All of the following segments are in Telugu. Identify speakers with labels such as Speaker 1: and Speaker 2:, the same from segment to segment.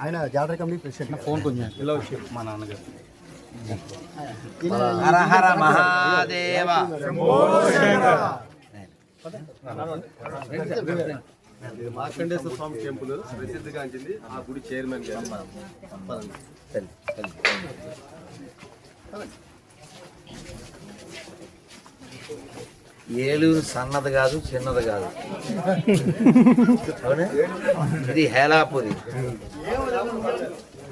Speaker 1: ఆయన జాతర కమిటీ ప్రెసిడెంట్ ఫోన్ కొంచెం ఇలా వచ్చి
Speaker 2: మా నాన్నగారు
Speaker 3: హర హర మహాదేవ
Speaker 2: మార్కండేశ్వర స్వామి టెంపుల్ ప్రసిద్ధిగాంచింది ఆ గుడి చైర్మన్ గారు.
Speaker 3: ఏలూరు సన్నది కాదు చిన్నది కాదు. అవునా? ఇది హేలాపురి.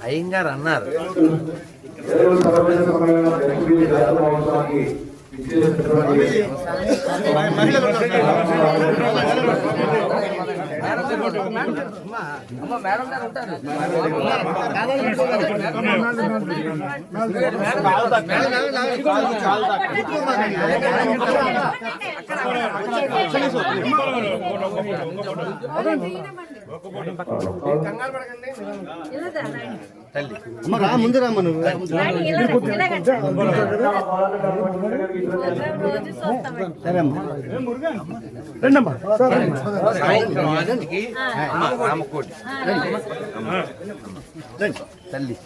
Speaker 3: అయ్యంగారు అన్నారు. కంగారు పడకండి తల్లి
Speaker 1: అమ్మ రా ముందు రామ్మ నువ్వు సరే అమ్మ రండమ్మా
Speaker 3: సాయంత్రం ఆరింటికి అమ్మ రామకోటి తల్లి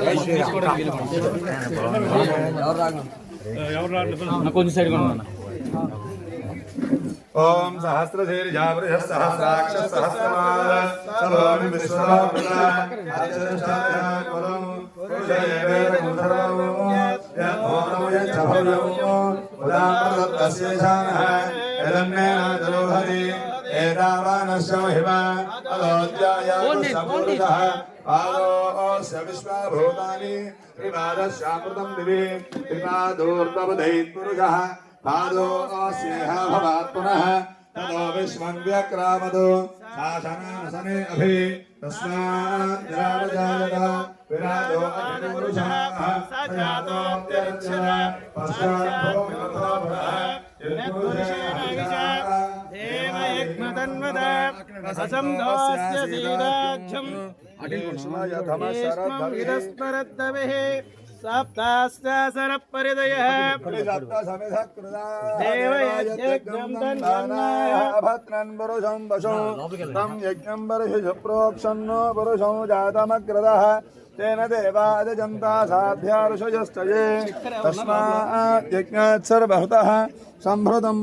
Speaker 2: ఓం సహస్రశీర్జావృష సహస్రాక్ష సహస్రమాల సర్వాణి ॐ सहस्रधीर्यावृषः सहस्राक्षः सहस्रमालि विश्वरामृतस्य एतावानस्य महिमा अलोद्यायाः पादोऽस्य विश्वाभूतानि त्रिपादस्यामृतम् दिवे त्रिपादोर्दवधैत्पुरुषः पादो अस्येह भवात्मनः। तदो विश्वं व्यक्रामदो। शासनासने अभि। तस्मात् रामजायत विरादो अभिनवरुषाः सजातो अत्यर्चन देवयज्ञतन्वदा। असन्दोऽस्य सीदाख्यम्
Speaker 4: దేవయజ్ఞతన్వద రసందోస్య సీదాక్షం ఇదస్మరద్దవిః సప్తాస్యాసర పరిదయః
Speaker 2: భద్రన్ పురుషం వశో తం యజ్ఞం బర్హిషు ప్రోక్షన్నో పురుషం జాతమగ్రదః తేన దేవాదజంతా సాధ్యా ఋషయశ్చయే తస్మాత్ యజ్ఞాత్ సర్వహుతః సంభృతం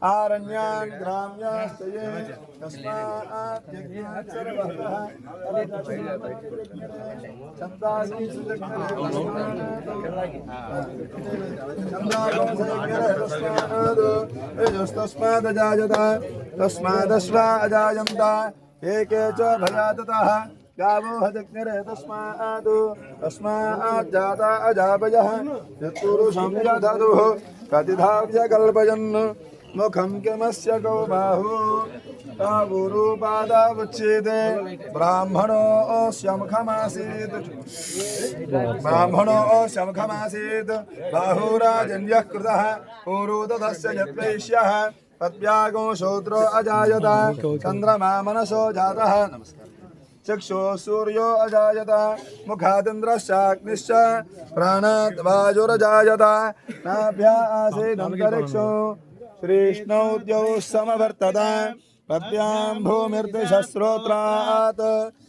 Speaker 2: आरण्यान् ग्राम्यास्तये तस्मात् यज्ञात् सर्वतः छन्दासि सुजग्रहस्मात् यजस्तस्माद् अजायत तस्मादश्वा अजायन्त एके च भयाततः गावो हजग्निरे तस्मात् तस्मात् जाता अजापयः यत्पुरुषं यदधुः कतिधाव्य कल्पयन् मुखं किमस्य गौ बाहु तावुरूपादावच्छेदे ब्राह्मणोऽस्य मुखमासीत् ब्राह्मणोऽस्य मुखमासीत् बाहुराजन्यः कृतः पूर्वोदधस्य यद्वैश्यः पद्व्यागो शूद्रो अजायत चन्द्रमा मनसो जातः नमस्कारः चक्षुः सूर्यो अजायत मुखादिन्द्रश्चाग्निश्च प्राणात् वायुरजायत नाभ्या आसीदन्तरिक्षो श्रीष्णौ द्यौ समवर्तत पद्भ्यां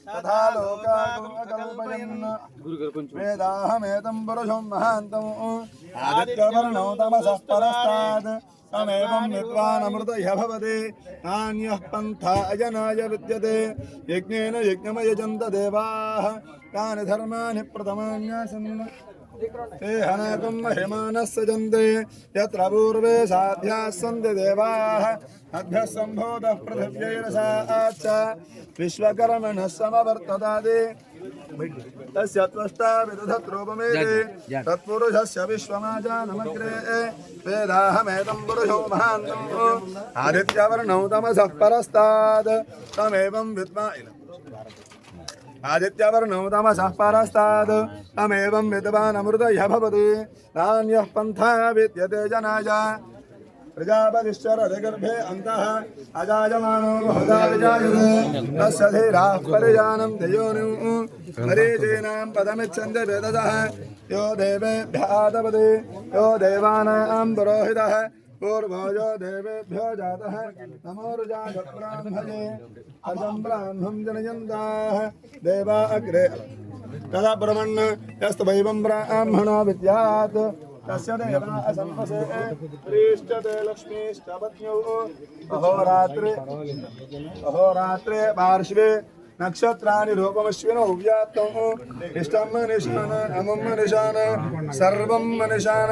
Speaker 2: तथा लोकाकल्पयन् वेदाहमेतं महान्तम्। आदित्यवर्णौ तमसः परस्तात्। नान्यः विद्यते। यज्ञेन यज्ञमयजन्त देवाः तानि धर्माणि प्रथमान्यासन्। ते हनकं महिमानः सजन्ते यत्र पूर्वे साध्याः सन्ति देवाः अभ्यः सम्भूतः पृथिव्यैरसाच्च विश्वकर्मणः समवर्ततादि। तस्य त्वष्टा विदधत्रूपमेति तत्पुरुषस्य विश्वमाजानमग्रे वेदाहमेतं पुरुषो महान्तम् आदित्यवर्णौ तमसः परस्तात् तमेवं विद्वा आदित्यवर्णौ तमसः परस्तात् तमेवं विद्वानमृतयः भवति। नान्यः पन्था विद्यते जनाय। प्रजापतिश्चरगर्भे अन्तः अजायमानो बहुधा विजायते। तस्य धीराः परिजानं यो देवेभ्यः यो देवानां पुरोहितः। पूर्वोजो देवेभ्यो जातः नमो रुजाय ब्राह्मणे ब्राह्मं जनयन्ताः, देवा अग्रे। तदा ब्रह्मण् यस्तु वैवं ब्राह्मणो विद्यात्। तस्य देवा असम्पसे प्रीष्टते अहोरात्रे अहोरात्रे पार्श्वे नक्षत्राणि इष्टं निशान अमुं निशान सर्वं निशान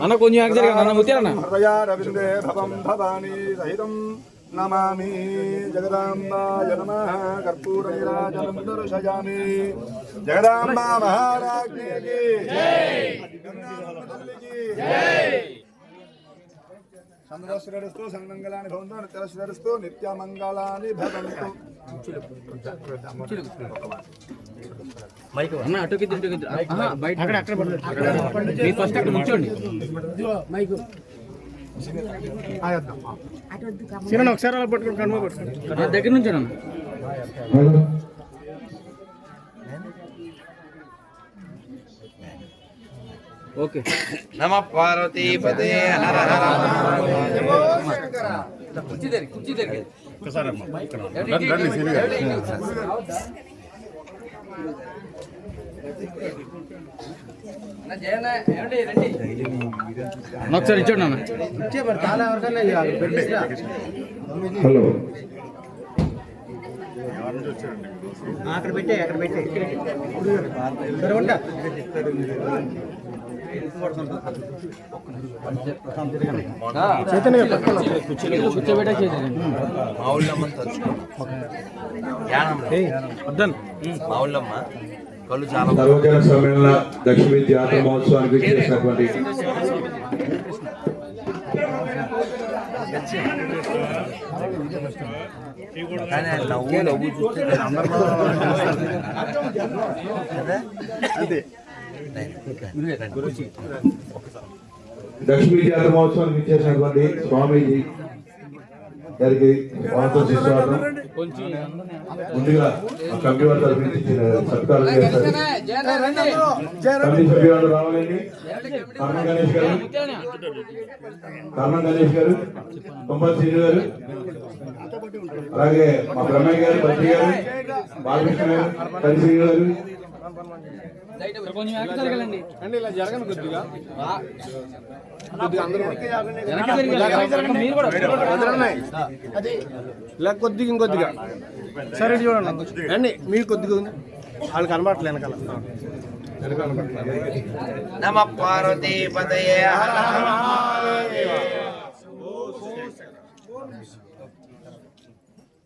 Speaker 5: అన్న కొంచెం రవిందే భవం భవానీ ముత్యాలన్న
Speaker 2: నమామి జగదాంబాయ నమ కర్పూరనిరాజనం దర్శయామి జగదాంబా మహారాజ్ఞి చంద్రశ్రేరస్తు సంగంగళాన్ని భవంతు నిత్యశ్రేరస్తు నిత్యమంగళాన్ని భవంతు
Speaker 5: మైక్ అన్న బయట ఫస్ట్ అక్కడ కిరణ్ ఒకసారి అలా పట్టుకోండి కనుమ పట్టుకోండి దగ్గర నుంచి ఓకే
Speaker 3: నమ పార్వతీపదే హర హర
Speaker 5: కుర్చీ దగ్గర కుర్చీ దగ్గర ఒకసారి ఇచ్చండి అన్న
Speaker 6: హలో
Speaker 1: అక్కడ పెట్టే అక్కడ పెట్టే ఉంటా
Speaker 5: కూర్చోబెట్టే చేయండి
Speaker 3: మా ఊళ్ళమ్మ తలుచుకో మా ఊళ్ళమ్మ
Speaker 6: సర్వజన సమ్మేళన లక్ష్మీ జాతర మహోత్సవానికి చేసినటువంటి లక్ష్మీ జాతర మహోత్సవానికి చేసినటువంటి స్వామీజీ గారికి స్వాగతం సుస్వాగతం ముందుగా మా కమిటీ వారి తరఫు నుంచి సత్కారం చేస్తారు. కమిటీ సభ్యులు రావాలండి. కర్ణ గణేష్ గారు. కర్ణ గణేష్ గారు కుంభల్ శ్రీను గారు అలాగే మా బ్రహ్మయ్య గారు బట్టి గారు బాలకృష్ణ గారు హరిశ్రీ గారు
Speaker 2: అండి ఇలా జరగను కొద్దిగా.
Speaker 5: వెనక్కి జరగాలి మీరు కూడా
Speaker 2: ఇలా కొద్దిగా ఇంకొద్దిగా. సరే చూడండి. అండి మీరు కొద్దిగా ఉంది. వాళ్ళు కనబడట్లే వెనకాల.
Speaker 3: నమ పార్వతీపదే హర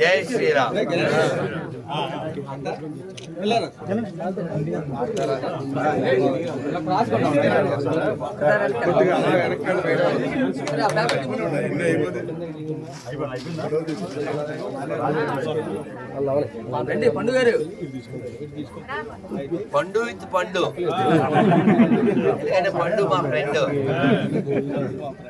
Speaker 3: జై శ్రీరామ్.
Speaker 5: రండి పండు గారు.
Speaker 3: పండు విత్ పండు. ఎందుకంటే పండు మా ఫ్రెండ్. ఫ్రెండ్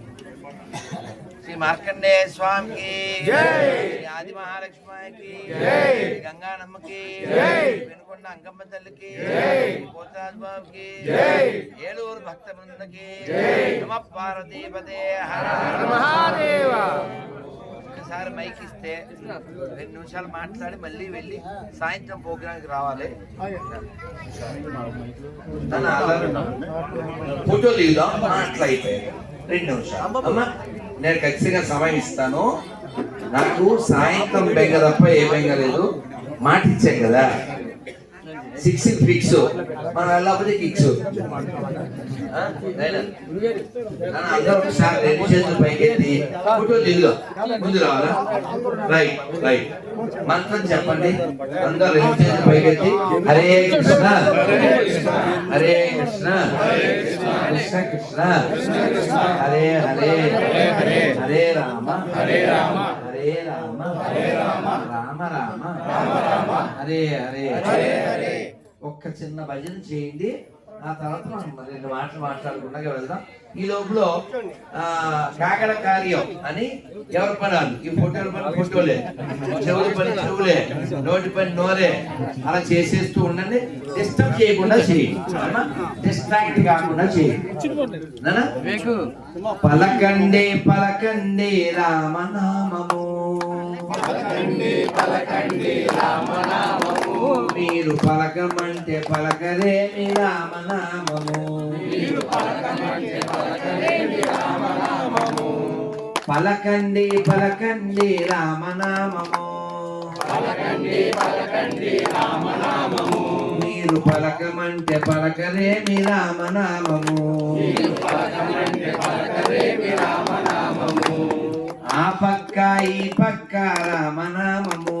Speaker 3: శ్రీ మార్కండేయ స్వామికి శ్రీ ఆది మహాలక్ష్మికి గంగానమ్మకి వెనుకొండ అంకమ్మ తల్లికి పోతాజ్ బాబుకి ఏలూరు భక్త బృందకి నమ పార్వతీపదే హర హర
Speaker 5: మహాదేవ!
Speaker 3: ఒకసారి మైక్ ఇస్తే రెండు నిమిషాలు మాట్లాడి మళ్ళీ వెళ్ళి సాయంత్రం ప్రోగ్రాంకి రావాలి. తన ఆధారం ఫోటో దిగుదాం మాట్లాడిపోయాయి రెండు నిమిషాలు. అమ్మా నేను ఖచ్చితంగా సమయం ఇస్తాను. నాకు సాయంత్రం బెంగ తప్ప ఏ బెంగ లేదు మాట ఇచ్చాం కదా సిక్స్ ఫిక్స్ మనం వెళ్ళకపోతే కిక్స్ అందరూ ఒకసారి రెండు చేతులు పైకెత్తి. ఫోటో దిగులో ముందు రావాలా? రైట్ రైట్ మంత్రం చెప్పండి. అందరూ పైకెత్తి హరే కృష్ణ హరే కృష్ణ కృష్ణ కృష్ణ హరే హరే హరే రామ హరే రామ హరే రామ హరే రామ రామ రామ హరే హరే హరే. ఒక్క చిన్న భజన చేయండి. ఆ తర్వాత మనం రెండు మాటలు మాట్లాడకుండా వెళ్దాం. ఈ లోపల ఆ, కాకడ కార్యం అని ఎవరి పనాలు ఈ ఫోటోల పని ఫోటోలే. చెవుల పని చెవులే నోటి పని నోరే. అలా చేసేస్తూ ఉండండి. డిస్టర్బ్ చేయకుండా చేయండి డిస్ట్రాక్ట్ కాకుండా చేయండి నానా? పలకండి పలకండి రామనామము. మీరు పలకమంటే పలకరేమి రామనామము. పలకండి పలకండి రామనామము. మీరు పలకమంటే పలకరేమి రామనామము. ఆ పక్క ఈ పక్క రామనామము.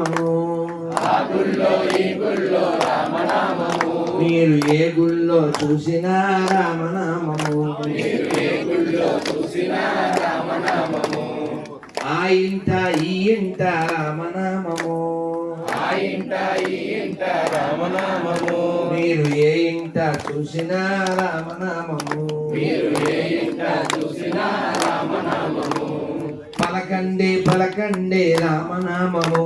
Speaker 3: మీరు ఏ గుళ్ళో చూసినా రామనామము. ఆ ఇంట ఈ ఇంట రామనామము. మీరు ఏ ఇంట చూసినా రామనామము. పలకండి పలకండి రామనామము.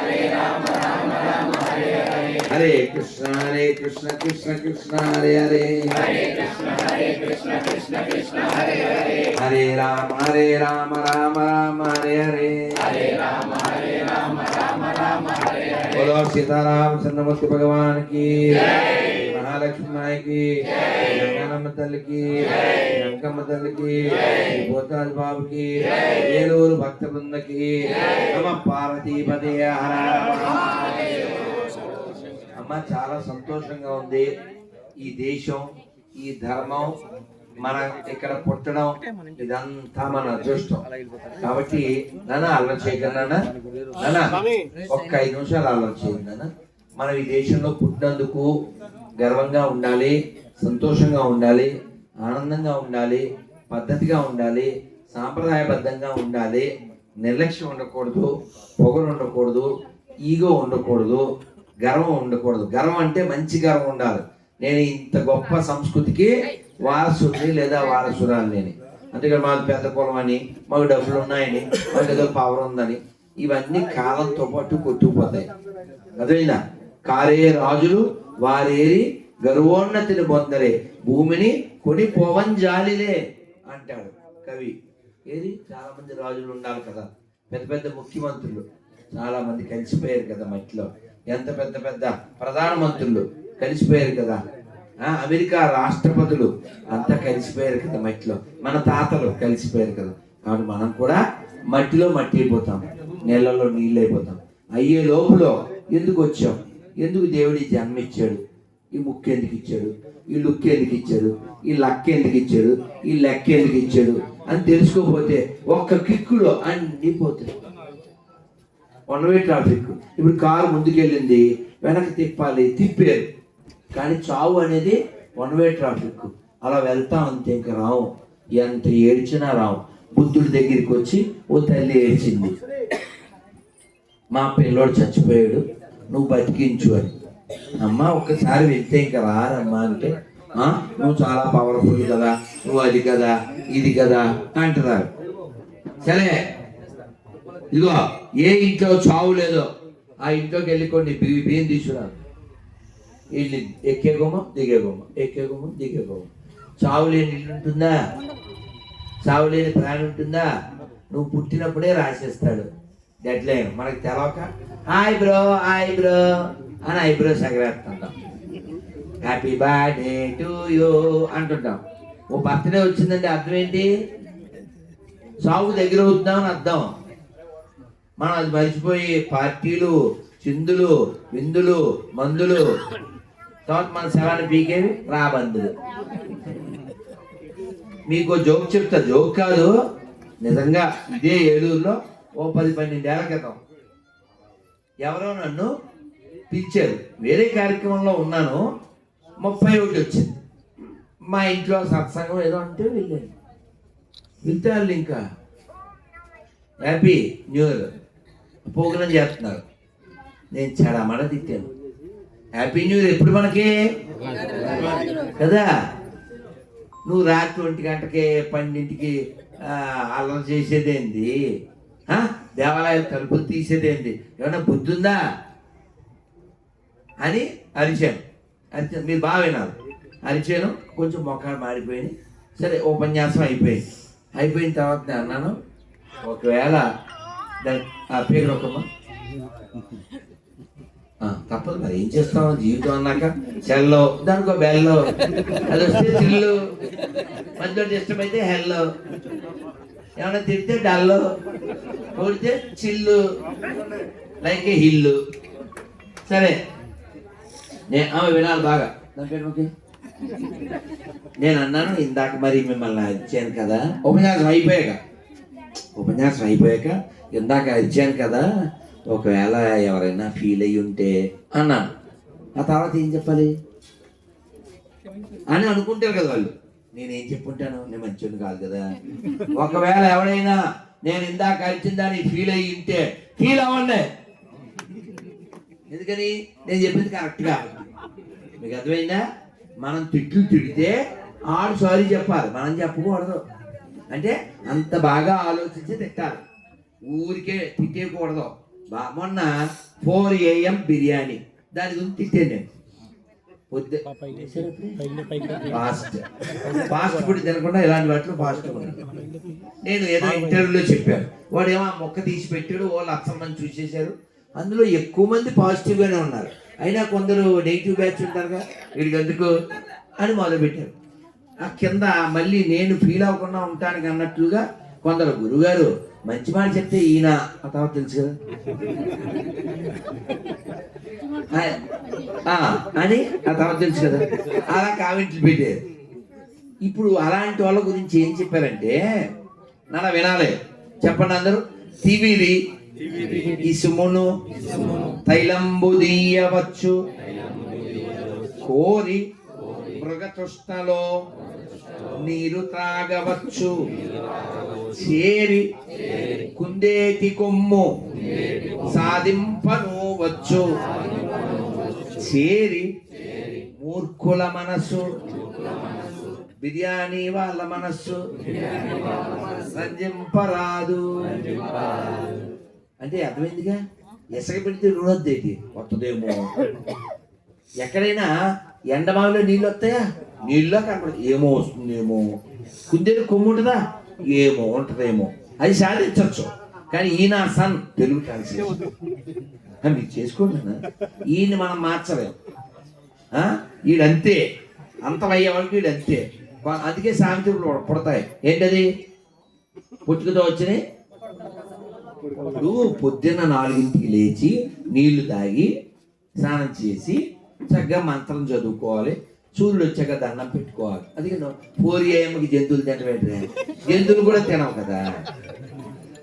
Speaker 3: హరే కృష్ణ హరే కృష్ణ కృష్ణ కృష్ణ హరే హరే. హరే రామ హరే రామ రామ రామ హరే హరే. బోలో సీతారామ చంద్రమూర్తి భగవానికి మహాలక్ష్మి నాయకి గంగానమ్మ తల్లికి వెంకమ్మ తల్లికి భూతరాజు బాబుకి ఏలూరు భక్త బృందకి నమ పార్వతీపదే హర. అమ్మ చాలా సంతోషంగా ఉంది. ఈ దేశం ఈ ధర్మం మన ఇక్కడ పుట్టడం ఇదంతా మన అదృష్టం. కాబట్టి నాన్న అల్లరి చేయగలనా నాన్న ఒక్క ఐదు నిమిషాలు అల్లరి చేయండి నాన్న. మనం ఈ దేశంలో పుట్టినందుకు గర్వంగా ఉండాలి సంతోషంగా ఉండాలి ఆనందంగా ఉండాలి పద్ధతిగా ఉండాలి సాంప్రదాయబద్ధంగా ఉండాలి. నిర్లక్ష్యం ఉండకూడదు పొగరు ఉండకూడదు ఈగో ఉండకూడదు. గర్వం ఉండకూడదు. గర్వం అంటే మంచి గర్వం ఉండాలి. నేను ఇంత గొప్ప సంస్కృతికి వారసుని లేదా వారసురాలు నేను అంతేకాదు మాకు పెద్ద కులం అని మాకు డబ్బులు ఉన్నాయని మాకు ఏదో పవర్ ఉందని ఇవన్నీ కాలంతో పాటు కొట్టుకుపోతాయి. అదేనా? కారే రాజులు వారేరి గర్వోన్నతిని పొందరే. భూమిని కొని పోవంజాలిలే అంటాడు కవి. ఏది? చాలా మంది రాజులు ఉండాలి కదా. పెద్ద పెద్ద ముఖ్యమంత్రులు. చాలా మంది కలిసిపోయారు కదా మట్టిలో. ఎంత పెద్ద పెద్ద ప్రధానమంత్రులు కలిసిపోయారు కదా. ఆ, అమెరికా రాష్ట్రపతులు అంతా కలిసిపోయారు కదా మట్టిలో. మన తాతలు కలిసిపోయారు కదా. కాబట్టి మనం కూడా మట్టిలో మట్టి అయిపోతాం. నీళ్ళలో నీళ్ళు అయిపోతాం. అయ్యే లోపల ఎందుకు వచ్చాం? ఎందుకు దేవుడి జన్మ ఇచ్చాడు? ఈ ముక్కు ఎందుకు ఇచ్చాడు? ఈ లుక్ ఎందుకు ఇచ్చాడు? ఈ లక్క ఎందుకు ఇచ్చాడు? ఈ లెక్క ఎందుకు ఇచ్చాడు? అని తెలుసుకోకపోతే ఒక్క కిక్కులో అన్ని పోతాయి. వన్ వే ట్రాఫిక్ ఇప్పుడు కారు ముందుకెళ్ళింది వెనక్కి తిప్పాలి తిప్పారు. కానీ చావు అనేది వన్ వే ట్రాఫిక్ అలా వెళ్తా అంతే ఇంకా రావు. ఎంత ఏడ్చినా రావు. బుద్ధుడి దగ్గరికి వచ్చి ఓ తల్లి ఏడ్చింది. మా పిల్లోడు చచ్చిపోయాడు. నువ్వు బతికించు అని. అమ్మ ఒక్కసారి వెళ్తే ఇంకా రారమ్మా అంటే నువ్వు చాలా పవర్ఫుల్ కదా. నువ్వు అది కదా ఇది కదా అంటున్నారు. సరే. ఇదిగో. ఏ ఇంట్లో చావు లేదో ఆ ఇంట్లోకి వెళ్ళి కొన్ని బియ్యం తీసుకురారు వీళ్ళు ఎక్కే గుమ్మ దిగే గుమ్మ ఎక్కే గుమ్మ దిగే గుమ్మ చావు లేని ఇల్లు ఉంటుందా? చావు లేని ప్రాణి ఉంటుందా? నువ్వు పుట్టినప్పుడే రాసేస్తాడు. డెడ్ లైన్ మనకి తెలవక హాయ్ బ్రో హాయ్ బ్రో అని ఐబ్రో సగరేస్తుంటాం హ్యాపీ బర్త్డే టు యూ అంటుంటాం. ఓ బర్త్డే వచ్చిందంటే అర్థం ఏంటి? సాగు దగ్గర అవుతుందామని అర్థం. మనం అది మర్చిపోయి పార్టీలు చిందులు విందులు మందులు తర్వాత మన శవాన్ని పీకేవి రాబందులు. మీకు జోక్ చెప్తా జోక్ కాదు నిజంగా ఇదే ఏలూరులో ఓ పది పన్నెండేళ్ళ క్రితం. ఎవరో నన్ను పిలిచారు. వేరే కార్యక్రమంలో ఉన్నాను ముప్పై ఒకటి వచ్చింది. మా ఇంట్లో సత్సంగం ఏదో అంటే వెళ్ళాను. వెళ్తే వాళ్ళు ఇంకా. Happy new year. ప్రోగ్రాం చేస్తున్నారు. నేను చాలా మడ తిట్టాను. హ్యాపీ న్యూ ఇయర్ ఎప్పుడు మనకి? కదా? నువ్వు రాత్రి ఒంటి గంటకి పన్నెండింటికి అల్లం అల్లరి చేసేదేంది దేవాలయాలు తలుపులు తీసేదేంది? ఏమన్నా బుద్ధి ఉందా అని అరిచాను. అరిచాను. మీరు బాగా వినాలి. అరిచాను. కొంచెం మొక్కలు మారిపోయింది సరే ఉపన్యాసం అయిపోయింది. అయిపోయిన తర్వాత నేను అన్నాను ఒకవేళ పేరు ఒకమ్మా తప్పదు మరి ఏం చేస్తాం? జీవితం అన్నాక సెల్లో దానికో బెల్లో. అది వస్తే చిల్లు మధ్యలో డిస్టర్బ్ అయితే హెల్లో. ఏమైనా తిడితే డల్లు. కొడితే చిల్లు. Like a hill. సరే. నేను ఆమె వినాలి బాగా. నా పేరు ఓకే నేను అన్నాను ఇందాక మరి మిమ్మల్ని ఇచ్చాను కదా. ఉపన్యాసం అయిపోయాక. ఉపన్యాసం అయిపోయాక ఇందాక ఇచ్చాను కదా ఒకవేళ ఎవరైనా ఫీల్ అయ్యి ఉంటే అన్నాను. ఆ తర్వాత ఏం చెప్పాలి? అని అనుకుంటారు కదా వాళ్ళు. నేనేం చెప్పుంటాను? నేను మంచోని కాదు కదా. ఒకవేళ ఎవరైనా నేను ఇందాక ఇచ్చిన దాన్ని ఫీల్ అయ్యి ఉంటే ఫీల్ అవ్వండి. ఎందుకని? నేను చెప్పింది కరెక్ట్గా మీకు అర్థమైందా? మనం తిట్లు తిడితే ఆడు సారీ చెప్పాలి. మనం చెప్పకూడదు. అంటే అంత బాగా ఆలోచించి తిట్టాలి. ఊరికే తిట్టేయకూడదు. బా మొన్న ఫోర్ ఏఎం బిర్యానీ. దాని గురించి తిట్టాను నేను. పొద్దు ఫాస్ట్. ఫాస్ట్ ఫుడ్ తినకుండా ఇలాంటి వాటిలో ఫాస్ట్ నేను ఏదో ఇంటర్వ్యూలో చెప్పాను. వాడు ఏమో ఆ మొక్క తీసి పెట్టాడు ఓ లక్ష మంది చూసేశారు. అందులో ఎక్కువ మంది పాజిటివ్గానే ఉన్నారు. అయినా కొందరు నెగిటివ్ బ్యాచ్ ఉంటారుగా వీడికి ఎందుకు అని మొదలుపెట్టారు. ఆ కింద మళ్ళీ నేను ఫీల్ అవ్వకుండా ఉంటానికి అన్నట్లుగా కొందరు గురుగారు మంచి మాట చెప్తే ఈయన ఆ తర్వాత తెలుసు కదా. అని ఆ తర్వాత తెలుసు కదా. అలా కామెంట్లు పెట్టారు. ఇప్పుడు అలాంటి వాళ్ళ గురించి ఏం చెప్పారంటే నాన్న వినాలి. చెప్పండి అందరూ. టీవీది ఇసుమును తైలంబు దీయవచ్చు. కోరి మృగతృష్ణలో నీరు త్రాగవచ్చు. చేరి కుందేటి కొమ్ము సాధింపను వచ్చు చేరి మూర్ఖుల మనస్సు బిర్యానీ వాళ్ళ మనస్సు రంజింపరాదు. అంటే అర్థమైందిగా? ఇసుక పెడితే రుణొద్దేటి? వస్తుందేమో ఎక్కడైనా ఎండమావిలో నీళ్ళు వస్తాయా నీళ్ళలో కనపడదు ఏమో వస్తుందేమో? కుందేలు కొమ్ము ఉంటుందా? ఏమో ఉంటుందేమో. అది సాధించవచ్చు కానీ ఈయన సన్ తెలుగు ట్రాన్స్లేషన్ మీరు చేసుకోండి ఈయన్ని మనం మార్చలేము వీడంతే అంతమయ్యే వరకు వీడు అంతే అందుకే సామెతలు పుడతాయి. ఏంటది? పుట్టుకతో వచ్చినాయి. ఇప్పుడు పొద్దున్న నాలుగింటికి లేచి నీళ్ళు తాగి స్నానం చేసి చక్కగా మంత్రం చదువుకోవాలి. సూర్యుడు వచ్చాక దండం పెట్టుకోవాలి. అది ఫోర్ ఏఎంకి జంతువులు తినబెట్టరే. జంతువులు కూడా తినవు కదా.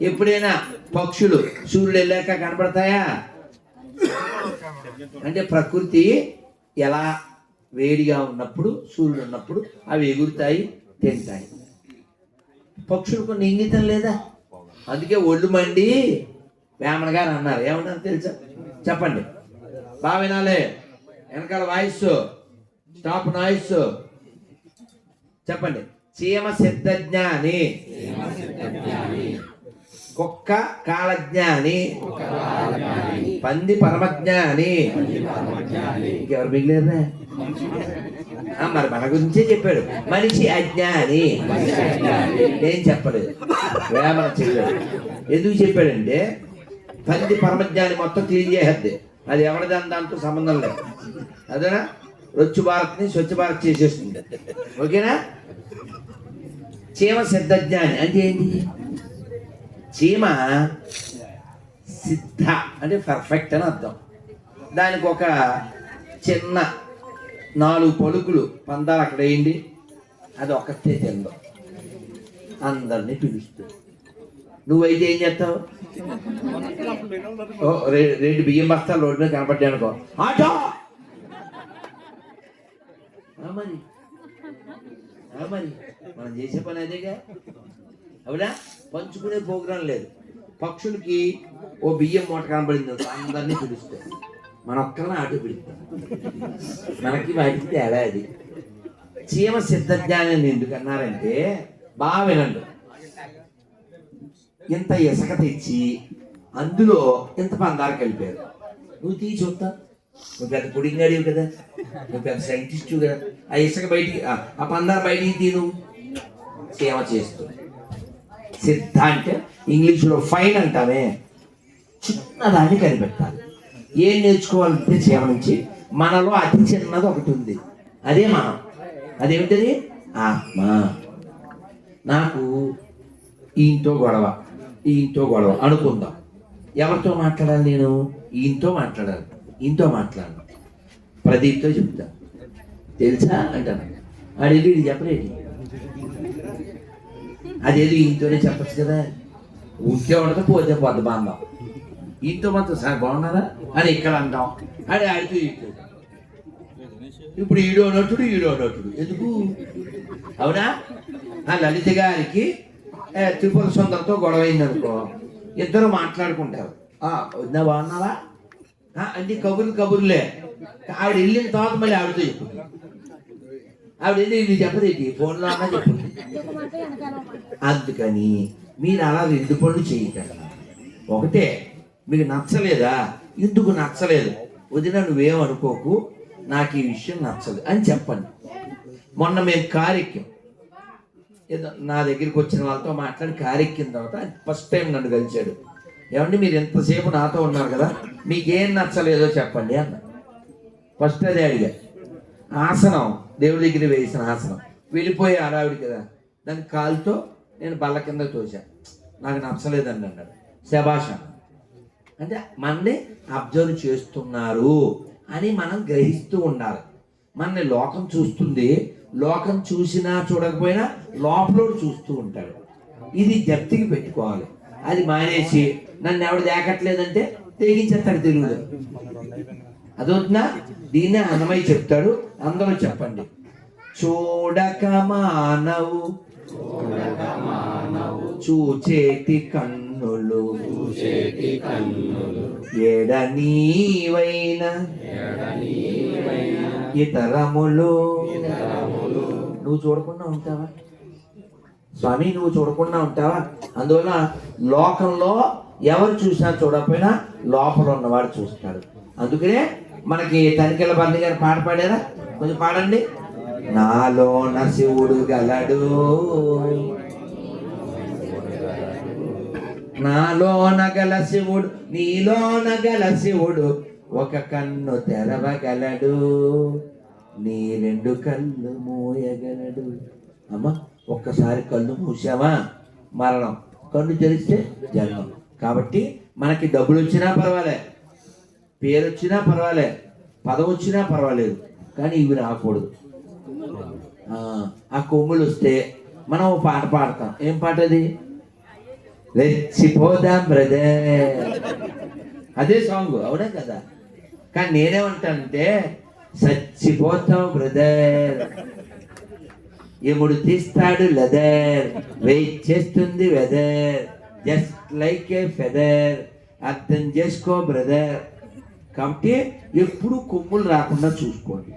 Speaker 3: ఎప్పుడైనా పక్షులు సూర్యుడు వెళ్ళాక కనబడతాయా? అంటే ప్రకృతి ఎలా వేడిగా ఉన్నప్పుడు సూర్యుడు ఉన్నప్పుడు అవి ఎగురుతాయి తింటాయి. పక్షులు కొన్ని ఇంగితం లేదా? అందుకే ఒళ్ళు మండి వేమన గారు అన్నారు. ఏమన్నారు తెలుసా? చెప్పండి. బాగా వినాలే. వెనకాల వాయిస్. స్టాప్ నాయిస్ చెప్పండి. చీమ సిద్ధజ్ఞాని. కుక్క కాలజ్ఞాని. పంది పరమజ్ఞాని. ఇంకెవరు మిగిలేదా ఆ, మరి మన గురించే చెప్పాడు. మనిషి అజ్ఞాని. నేను చెప్పలేదు వేమన చెప్పాడు. ఎందుకు చెప్పాడంటే పంది పరమజ్ఞాని మొత్తం తెలియజేయద్ది అది ఎవరిది అని దాంతో సంబంధం లేదు. అదేనా? రొచ్చు భారత్ని స్వచ్ఛ భారత్ చేసేస్తుంది. ఓకేనా? చీమ సిద్ధజ్ఞాని అంటే ఏంటి? చీమ సిద్ధ అంటే పర్ఫెక్ట్ అని అర్థం. దానికి ఒక చిన్న నాలుగు పలుకులు పందాలు అక్కడ వేయండి. అది ఒకటే తిందాం అందరినీ పిలుస్తుంది నువ్వైతే ఏం చేస్తావు? రెండు బియ్యం బస్తాలు రోడ్డు మీద అనుకో ఆటో! మరి? ఆ మరి? మనం చేసే పని అదేగా అవునా? పంచుకునే ప్రోగ్రాం లేదు. పక్షులకి ఓ బియ్యం మూట కనబడింది అందరినీ పిలుస్తాయి. మన ఒక్కరిని ఆటో పిలుస్తాం మనకి వాటికి తేడా అది. చీమ సిద్ధజ్ఞానం ఎందుకు అన్నారంటే బాగా వినండి. ఇంత ఇసుక తెచ్చి అందులో ఇంత పందారు కలిపారు. నువ్వు తీ చూస్తా నువ్వు పెద్ద పుడింగాడివి కదా. నువ్వు పెద్ద సైంటిస్ట్ కదా. ఆ ఇసుక బయటికి ఆ ఆ బయటికి తీను సేవ చేస్తూ. సిద్ధ అంటే ఇంగ్లీష్లో ఫైన్ అంటామే. చిన్నదాన్ని కనిపెట్టాలి. ఏం నేర్చుకోవాలంటే చీమ నుంచి మనలో అతి చిన్నది ఒకటి ఉంది. అదే మనం అదేమిటది? ఆత్మ. నాకు ఈయనతో గొడవ ఈయనతో గొడవ. అనుకుందాం. ఎవరితో మాట్లాడాలి నేను? ఈయనతో మాట్లాడాలి. ఈయనతో మాట్లాడను. ప్రదీప్తో చెప్తా. తెలుసా అంటాను. అడిగి ఇది చెప్పలేటి అదేదో ఈయనతోనే చెప్పచ్చు కదా. ఉంటే ఉండదు పోతే పోద్ది బాంధం ఈయనతో మాత్రం సార్ బాగున్నారా? అని ఇక్కడ అంటాం. అని ఆడితో ఇప్పుడు ఈడో నటుడు ఈడో నటుడు. ఎందుకు? అవునా? ఆ లలిత గారికి ఏ, త్రిపుర గొడవ అయిందనుకో ఇద్దరు మాట్లాడుకుంటారు. ఆ, బాగున్నావా అన్ని కబుర్లు కబుర్లే ఆవిడ వెళ్ళిన తర్వాత మళ్ళీ ఆవిడతో చెప్పు ఆవిడ వెళ్ళి ఇది చెప్పదేంటి ఫోన్లో అన్నా చెప్పు అందుకని మీరు అలా రెండు పనులు చేయకండి ఒకటే మీకు నచ్చలేదా ఎందుకు నచ్చలేదు వదిన నువ్వేం అనుకోకు నాకు ఈ విషయం నచ్చదు అని చెప్పండి మొన్న మేము కారు ఏదో నా దగ్గరికి వచ్చిన వాళ్ళతో మాట్లాడి కారెక్కిన తర్వాత ఫస్ట్ టైం నన్ను కలిశాడు ఏమండి మీరు ఎంతసేపు నాతో ఉన్నారు కదా మీకేం నచ్చలేదో చెప్పండి అన్న. ఫస్ట్ అదే అడిగా. ఆసనం దేవుడి దగ్గర వేసిన ఆసనం. వెళ్ళిపోయే ఆడావిడి కదా. దాని కాలుతో నేను బల్ల కింద తోశాను నాకు నచ్చలేదండి అన్నాడు. శభాష అంటే మనని అబ్జర్వ్ చేస్తున్నారు అని మనం గ్రహిస్తూ ఉండాలి. మనని లోకం చూస్తుంది లోకం చూసినా చూడకపోయినా లోపల చూస్తూ ఉంటాడు. ఇది జప్తికి పెట్టుకోవాలి. అది మానేసి నన్ను ఎవడు దేకట్లేదంటే తెగించేస్తాడు తెలుగులో అదొద్దునా దీనే అన్నమయ్య చెప్తాడు. అందరూ చెప్పండి. చూడక మానవు. చూచేతి కన్నులు. ఎడ నీవైన ఇతరములు. నువ్వు చూడకుండా ఉంటావా? స్వామి నువ్వు చూడకుండా ఉంటావా? అందువల్ల లోకంలో ఎవరు చూసినా చూడకపోయినా లోపల ఉన్నవాడు చూస్తాడు. అందుకనే మనకి తనిఖీల బండి గారు పాట పాడారా? కొంచెం పాడండి. నాలోన శివుడు గలడు. నాలోన గల శివుడు నీలోన గల శివుడు ఒక కన్ను తెరవగలడు. నీ రెండు కళ్ళు మూయగలడు. అమ్మా ఒక్కసారి కళ్ళు మూసావా మరణం. కన్ను తెరిస్తే జన్మం. కాబట్టి మనకి డబ్బులు వచ్చినా పర్వాలే పేరు వచ్చినా పర్వాలే పదవి వచ్చినా పర్వాలేదు కానీ ఇవి రాకూడదు. ఆ, కొమ్ములు వస్తే మనం ఓ పాట పాడతాం. ఏం పాట అది రెచ్చిపోదాం బ్రదర్. అదే సాంగ్ అవునా కదా? కానీ నేనేమంటానంటే చచ్చిపోతావు బ్రదర్. ఎముడు తీస్తాడు లెదర్. వెయిట్ చేస్తుంది weather. Just like a feather అర్థం చేసుకో బ్రదర్ కాబట్టి ఎప్పుడు కొమ్ములు రాకుండా చూసుకోండి.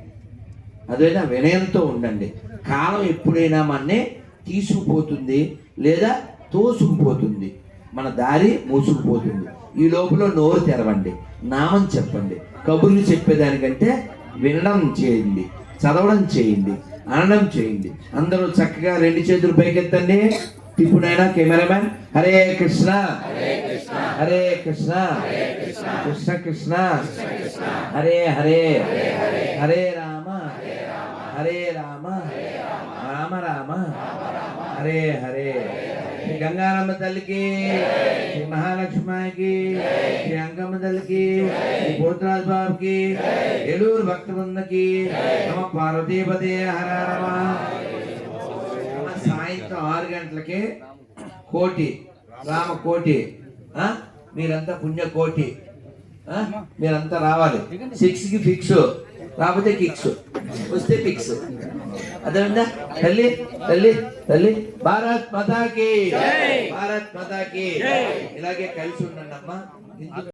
Speaker 3: అదైనా వినయంతో ఉండండి. కాలం ఎప్పుడైనా మనని తీసుకుపోతుంది లేదా తోసుకుపోతుంది. మన దారి మూసుకుపోతుంది. ఈ లోపల నోరు తెరవండి. నామం చెప్పండి. కబుర్లు చెప్పేదానికంటే వినడం చేయండి. చదవడం చేయండి. అనడం చేయండి. అందరూ చక్కగా రెండు చేతులు పైకెత్తండి. ఇప్పుడైనా కెమెరామ్యాన్? హరే కృష్ణ. హరే కృష్ణ. కృష్ణ. కృష్ణ. హరే హరే. హరే రామ. హరే రామ. రామ. రామ. హరే హరే. శ్రీ గంగారమ్మ తల్లికి శ్రీ మహాలక్ష్మికి శ్రీ అంకమ్మ తల్లికి శ్రీ పోతురాజు బాబుకి ఏలూరు భక్త బృందకి నమ పార్వతీపదే హర రమ ఆరు గంటలకి కోటి. రామ కోటి? మీరంతా పుణ్య కోటి? మీరంతా రావాలి. సిక్స్కి ఫిక్స్. రాకపోతే కిక్స్. వస్తే ఫిక్స్ అదేవిధంగా తల్లి తల్లి తల్లి. భారత్ మాతాకి. భారత్ మాతాకి. ఇలాగే కలిసి ఉండండి అమ్మా